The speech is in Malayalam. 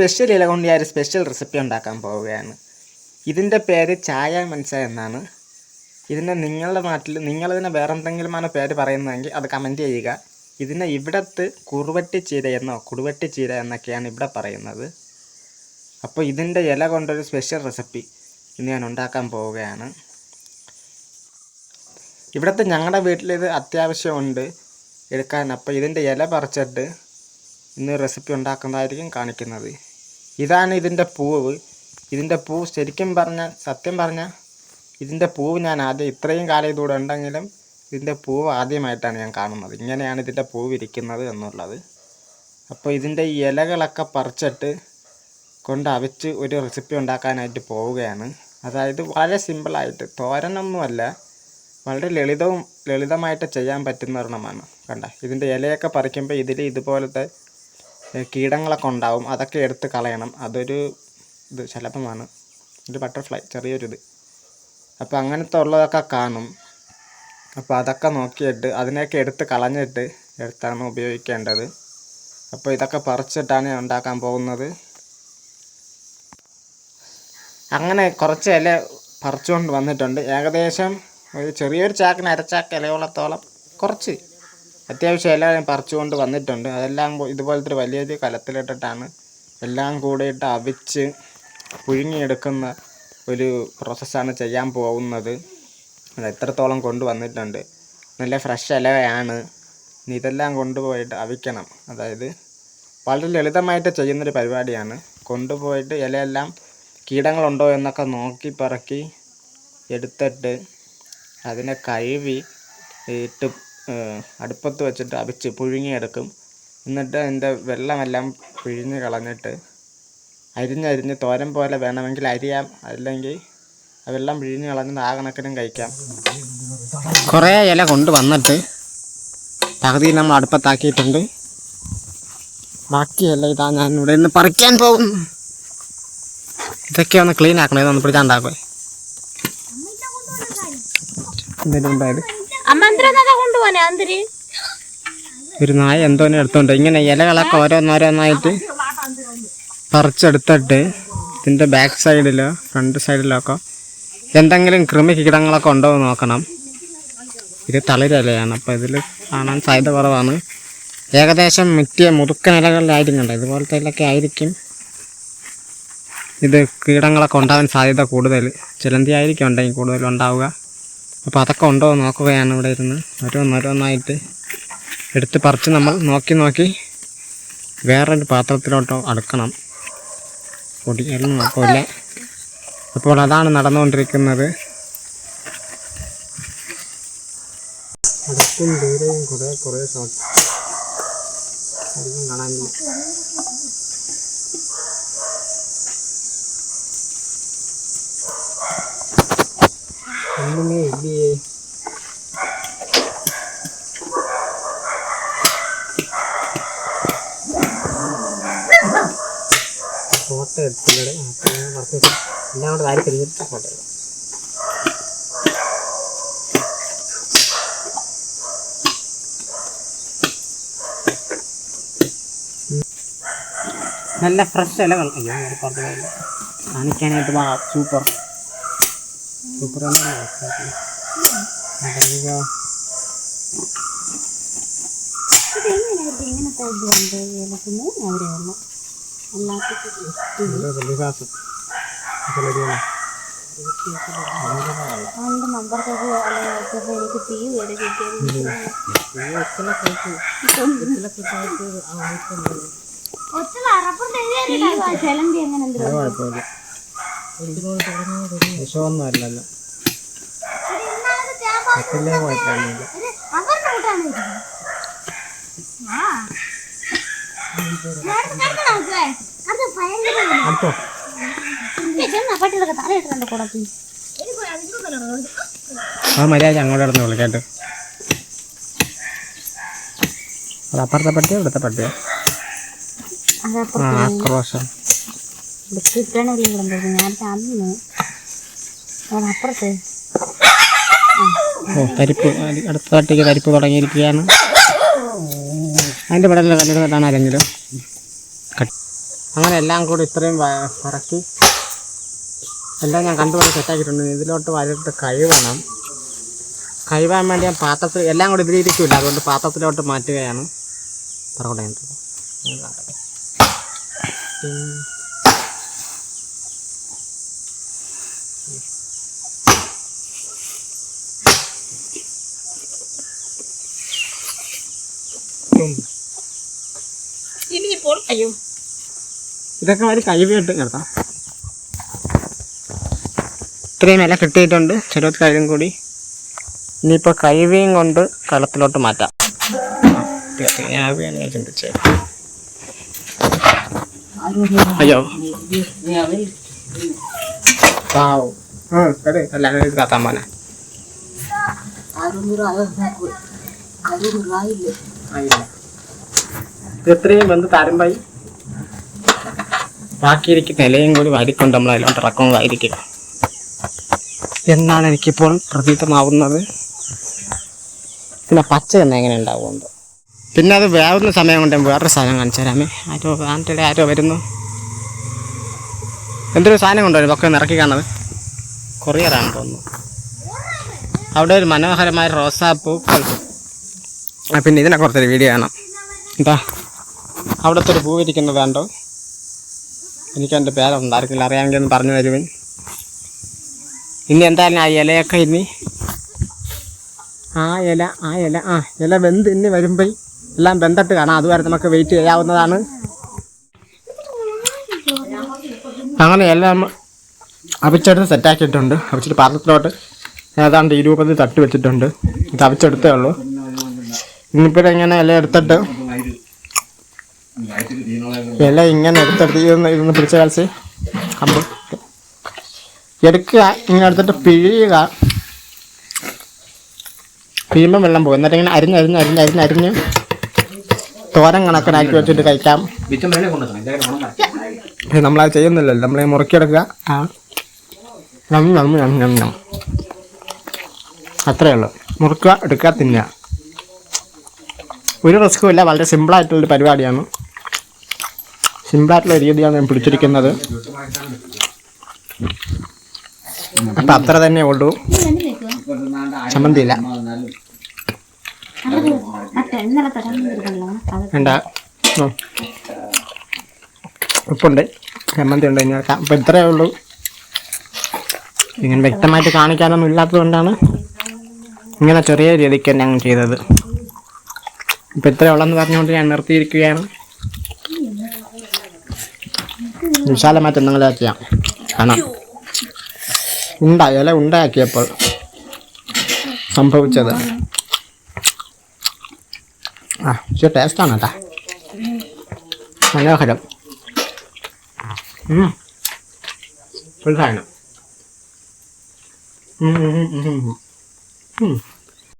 സ്പെഷ്യൽ ഇല കൊണ്ട് ഞാൻ ഒരു സ്പെഷ്യൽ റെസിപ്പി ഉണ്ടാക്കാൻ പോവുകയാണ്. ഇതിന്റെ പേര് ചായ മനസ്സ എന്നാണ്. ഇതിനെ നിങ്ങളുടെ നാട്ടിൽ നിങ്ങളിതിനെ വേറെ എന്തെങ്കിലുമാണ് പേര് പറയുന്നതെങ്കിൽ അത് കമന്റ് ചെയ്യുക. ഇതിനെ ഇവിടത്ത് കുറുവട്ടി ചീര എന്നോ കുറുവട്ടി ചീര എന്നൊക്കെയാണ് ഇവിടെ പറയുന്നത്. അപ്പോൾ ഇതിന്റെ ഇല കൊണ്ടൊരു സ്പെഷ്യൽ റെസിപ്പി ഇന്ന് ഞാൻ ഉണ്ടാക്കാൻ പോവുകയാണ്. ഇവിടുത്തെ ഞങ്ങളുടെ വീട്ടിൽ ഇത് അത്യാവശ്യമുണ്ട് എടുക്കാൻ. അപ്പോൾ ഇതിന്റെ ഇല പറിച്ചിട്ട് ഇന്ന് റെസിപ്പി ഉണ്ടാക്കുന്നതായിരിക്കും കാണിക്കുന്നത്. ഇതാണ് ഇതിന്റെ പൂവ്. ഇതിന്റെ പൂ ശരിക്കും പറഞ്ഞ സത്യം പറഞ്ഞ ഇതിന്റെ പൂവ് ഞാൻ ആദ്യം ഇത്രയും കാലം ഇതുകൂടെ ഉണ്ടെങ്കിലും ഇതിന്റെ പൂവ് ആദ്യമായിട്ടാണ് ഞാൻ കാണുന്നത്. ഇങ്ങനെയാണ് ഇതിന്റെ പൂവ് ഇരിക്കുന്നത് എന്നുള്ളത്. അപ്പോൾ ഇതിന്റെ ഈ ഇലകളൊക്കെ പറിച്ചിട്ട് കൊണ്ട് അവിച്ച് ഒരു റെസിപ്പി ഉണ്ടാക്കാനായിട്ട് പോവുകയാണ്. അതായത് വളരെ സിമ്പിളായിട്ട് തോരനൊന്നുമല്ല വളരെ ലളിതവും ലളിതമായിട്ട് ചെയ്യാൻ പറ്റുന്ന ഒരെണ്ണമാണ്. കണ്ട ഇതിന്റെ ഇലയൊക്കെ പറിക്കുമ്പോൾ ഇതിൽ ഇതുപോലത്തെ കീടങ്ങളൊക്കെ ഉണ്ടാവും അതൊക്കെ എടുത്ത് കളയണം. അതൊരു ഇത് ശലഭമാണ് ഒരു ബട്ടർഫ്ലൈ ചെറിയൊരിത്. അപ്പോൾ അങ്ങനത്തെ ഉള്ളതൊക്കെ കാണും. അപ്പോൾ അതൊക്കെ നോക്കിയിട്ട് അതിനെയൊക്കെ എടുത്ത് കളഞ്ഞിട്ട് എടുത്താണ് ഉപയോഗിക്കേണ്ടത്. അപ്പോൾ ഇതൊക്കെ പറിച്ചിട്ടാണ് ഞാൻ ഉണ്ടാക്കാൻ പോകുന്നത്. അങ്ങനെ കുറച്ച് ഇല പറിച്ചുകൊണ്ട് വന്നിട്ടുണ്ട്. ഏകദേശം ഒരു ചെറിയൊരു ചാക്കിന് അരച്ചാക്ക് ഇലയോളത്തോളം കുറച്ച് അത്യാവശ്യം എല്ലാം പറിച്ചുകൊണ്ട് വന്നിട്ടുണ്ട്. അതെല്ലാം ഇതുപോലത്തെ ഒരു വലിയൊരു കലത്തിലിട്ടിട്ടാണ് എല്ലാം കൂടിയിട്ട് അവിച്ച് പുഴുങ്ങിയെടുക്കുന്ന ഒരു പ്രോസസ്സാണ് ചെയ്യാൻ പോകുന്നത്. എത്രത്തോളം കൊണ്ടുവന്നിട്ടുണ്ട്. നല്ല ഫ്രഷ് ഇലയാണ് ഇതെല്ലാം കൊണ്ടുപോയിട്ട് അവിക്കണം. അതായത് വളരെ ലളിതമായിട്ട് ചെയ്യുന്നൊരു പരിപാടിയാണ്. കൊണ്ടുപോയിട്ട് ഇലയെല്ലാം കീടങ്ങളുണ്ടോ എന്നൊക്കെ നോക്കി പറക്കി എടുത്തിട്ട് അതിനെ കഴുകി ഇട്ട് അടുപ്പത്ത് വെച്ചിട്ട് അവിച്ച് പുഴുങ്ങിയെടുക്കും. എന്നിട്ട് അതിന്റെ വെള്ളമെല്ലാം പിഴിഞ്ഞ് കളഞ്ഞിട്ട് അരിഞ്ഞരിഞ്ഞ് തോരൻ പോലെ വേണമെങ്കിൽ അരിയാം. അല്ലെങ്കിൽ അതെല്ലാം വെള്ളം പിഴിഞ്ഞ് കളഞ്ഞിട്ട് ആ കണക്കിനും കഴിക്കാം. കുറേ ഇല കൊണ്ട് വന്നിട്ട് പകുതി നമ്മൾ അടുപ്പത്താക്കിയിട്ടുണ്ട്. ബാക്കിയല്ല ഇതാ ഞാൻ ഇവിടെ നിന്ന് പറിക്കാൻ പോകും ഇതൊക്കെ ഒന്ന് ക്ലീൻ ആക്കണേ ഒന്ന് പിടിച്ചാണ്ടാക്കേ എന്തെങ്കിലും ഉണ്ടായത് ഒരു നായ എന്തോനെ എടുത്തോണ്ട് ഇങ്ങനെ ഇലകളൊക്കെ ഓരോന്നോരോന്നായിട്ട് പറിച്ചെടുത്തിട്ട് ഇതിന്റെ ബാക്ക് സൈഡിലോ ഫ്രണ്ട് സൈഡിലോ ഒക്കെ എന്തെങ്കിലും കൃമി കീടങ്ങളൊക്കെ ഉണ്ടോ എന്ന് നോക്കണം. ഇത് തളിരലയാണ്. അപ്പോൾ ഇതിൽ കാണാൻ സാധ്യത കുറവാണ്. ഏകദേശം മിറ്റിയ മുതുക്കനിലകളിലായിരിക്കും കണ്ടോ ഇതുപോലത്തെ ഇലൊക്കെ ആയിരിക്കും. ഇത് കീടങ്ങളൊക്കെ ഉണ്ടാവാൻ സാധ്യത കൂടുതൽ. ചിലന്തി ആയിരിക്കും ഉണ്ടെങ്കിൽ കൂടുതൽ ഉണ്ടാവുക. അപ്പോൾ അതൊക്കെ ഉണ്ടോ? എന്ന് നോക്കുകയാണ് ഇവിടെ ഇരുന്ന്. ഓരോന്നോരോന്നായിട്ട് എടുത്ത് പറിച്ച് നമ്മൾ നോക്കി നോക്കി വേറൊരു പാത്രത്തിലോട്ടോ അടുക്കണം. പൊടിയൊന്നും കുഴപ്പമില്ല അപ്പോൾ അതാണ് നടന്നുകൊണ്ടിരിക്കുന്നത്. അടുത്തും ദൂരെയും കുറേ കുറേ ഷോട്ട് അധികം കാണാനില്ല ഒന്നുമേ ഇല്ലേ ഫോട്ടോ എടുത്തില്ലേ എല്ലാം കൂടെ താരി കഴിഞ്ഞിട്ട് ഫോട്ടോ നല്ല ഫ്രഷ് ഇലകൾ. അയ്യോ പറഞ്ഞ കാണിക്കാനായിട്ട് വാ സൂപ്പർ. അല്ലെങ്കിൽ എനിക്ക് തീ വരെ കിട്ടിയത് ചിലന്തി എങ്ങനെ എന്ത് കുഴപ്പമില്ല. വിഷമൊന്നും മര്യാദ അങ്ങോട്ട് കിടന്ന് വിളിക്കാട്ട്. അത് അപ്പുറത്തെ പട്ടിയോ ഇവിടുത്തെ പട്ടിയോ? ആക്രോശം കിട്ടണല്ലേ കിടന്നത് ഞാൻ അന്ന് അപ്പുറത്ത്. ഓ തരിപ്പ്. അടി- അടുത്ത പട്ടിക്ക് തരിപ്പ് തുടങ്ങിയിരിക്കുകയാണ്. അതിന്റെ പടലിൽ കണ്ടിരുന്നിട്ടാണ് ആരെങ്കിലും? കട്ട്. അങ്ങനെ എല്ലാം കൂടി ഇത്രയും പറക്കി എല്ലാം ഞാൻ കണ്ടുപോലെ സെറ്റാക്കിയിട്ടുണ്ട്. ഇതിലോട്ട് വരട്ട് കഴിവണം. കഴിവാൻ വേണ്ടി ഞാൻ പാത്രത്തിൽ എല്ലാം കൂടി ഇതിലിരിക്കില്ല അതുകൊണ്ട് പാത്രത്തിലോട്ട് മാറ്റുകയാണ്. പറയട്ടെ ഇനിയിപ്പോൾ അയ്യോ ഇതൊക്കെ ഒരു കഴിവിട്ട് കിടത്താം ഇത്രയും വില കിട്ടിയിട്ടുണ്ട്. ചെറുത് കഴിവും കൂടി. ഇനിയിപ്പോൾ കഴിവിയും കൊണ്ട് കളത്തിലോട്ട് മാറ്റാം. ചിന്തിച്ചത്. അയ്യോ. ഇത് കാത്താൻ പോനെ ആയില്ല? ഇത് എത്രയും ബന്ധു പായി. ബാക്കിയിരിക്കുന്ന ഇലയും കൂടി വാരിക്കൊണ്ട് നമ്മൾ അതിലോട്ട് ഇറക്കുന്നതായിരിക്കും. എന്നാണ് എനിക്കിപ്പോൾ പ്രതീതമാവുന്നത്. പിന്നെ പച്ച എണ്ണ എങ്ങനെ ഉണ്ടാവുന്നത് പിന്നെ അത് വേവുന്ന സമയം കൊണ്ട് വേറൊരു സാധനം കാണിച്ചു തരാമേ. ആരോ ആന്റെ ആരോ വരുന്നു. എന്തൊരു സാധനം കൊണ്ടുവരും ഒന്ന് ഇറക്കി കാണുന്നത് കൊറിയറാണ് തോന്നുന്നു. അവിടെ ഒരു മനോഹരമായ റോസാപ്പൂ പിന്നെ ഇതിനെ കുറച്ചൊരു വീഡിയോ കാണാം. എന്താ? അവിടുത്തെ ഒരു പൂവിരിക്കുന്നത് കണ്ടോ? എനിക്ക് എന്റെ ആർക്കില്ല അറിയാമെങ്കിൽ ഒന്ന് പറഞ്ഞു തരുവൻ. ഇനി എന്തായാലും ആ ഇലയൊക്കെ ഇനി ആ ഇല ആ ഇല ആ ഇല വെന്ത് ഇനി വരുമ്പോൾ എല്ലാം വെന്തിട്ട് കാണാം. അതുവരെ നമുക്ക് വെയിറ്റ് ചെയ്യാവുന്നതാണ്. അങ്ങനെ എല്ലാം അവിച്ചെടുത്ത് സെറ്റാക്കിയിട്ടുണ്ട് അവിച്ചിട്ട് പാത്രത്തിലോട്ട് ഏതാണ്ട് ഇരുപത് തട്ടി വെച്ചിട്ടുണ്ട്. ഇത് അവിച്ചെടുത്തേ ഉള്ളൂ. ഇനിയിപ്പോൾ ഇങ്ങനെ ഇല എടുത്തിട്ട്? ഇല ഇങ്ങനെ എടുത്തെടുത്ത് ഇതൊന്ന് ഇതൊന്ന് പിടിച്ച കളിച്ച് കമ്പ്. എടുക്കുക. ഇങ്ങനെ എടുത്തിട്ട് പിഴിയുക. പിഴിയുമ്പോൾ വെള്ളം പോകും. എന്നിട്ട് ഇങ്ങനെ അരിഞ്ഞ് അരിഞ്ഞ് അരിഞ്ഞ് അരിഞ്ഞ് അരിഞ്ഞ് തോരൻ കണക്കിനാക്കി വെച്ചിട്ട് കഴിക്കാം. നമ്മളത് ചെയ്യുന്നില്ലല്ലോ. നമ്മളെ മുറുക്കിയെടുക്കുക. ആ. നം നം നം നം നം. അത്രയേ ഉള്ളൂ. മുറുക്കുക എടുക്കുക തിന്നുക. ഒരു റിസ്ക്കും ഇല്ല. വളരെ സിമ്പിളായിട്ടുള്ളൊരു പരിപാടിയാണ്. സിമ്പിളായിട്ടുള്ള രീതിയാണ് ഞാൻ പിടിച്ചിരിക്കുന്നത്. അപ്പം അത്ര തന്നെ ഉള്ളൂ. അത് വേണ്ട. ഉപ്പുണ്ട്. ചമ്മന്തി ഉണ്ട്. ഇനി അപ്പം ഇത്രയേ ഉള്ളൂ. ഇങ്ങനെ വ്യക്തമായിട്ട് കാണിക്കാനൊന്നും ഇല്ലാത്തത് കൊണ്ടാണ് ഇങ്ങനെ ചെറിയ രീതിക്ക് തന്നെ ഞങ്ങൾ ചെയ്തത്. ഇപ്പം ഇത്രയേ ഉള്ളെന്ന് പറഞ്ഞുകൊണ്ട് ഞാൻ നിർത്തിയിരിക്കുകയാണ്. വിശാലമായിട്ട് എന്തെങ്കിലും ചെയ്യാം കാണാം. ഉണ്ട ഇല ഉണ്ടാക്കിയപ്പോൾ സംഭവിച്ചത്. ആ പക്ഷേ ടേസ്റ്റാണ് കേട്ടാ മനോഹരം. ഫുൾ സാധനം.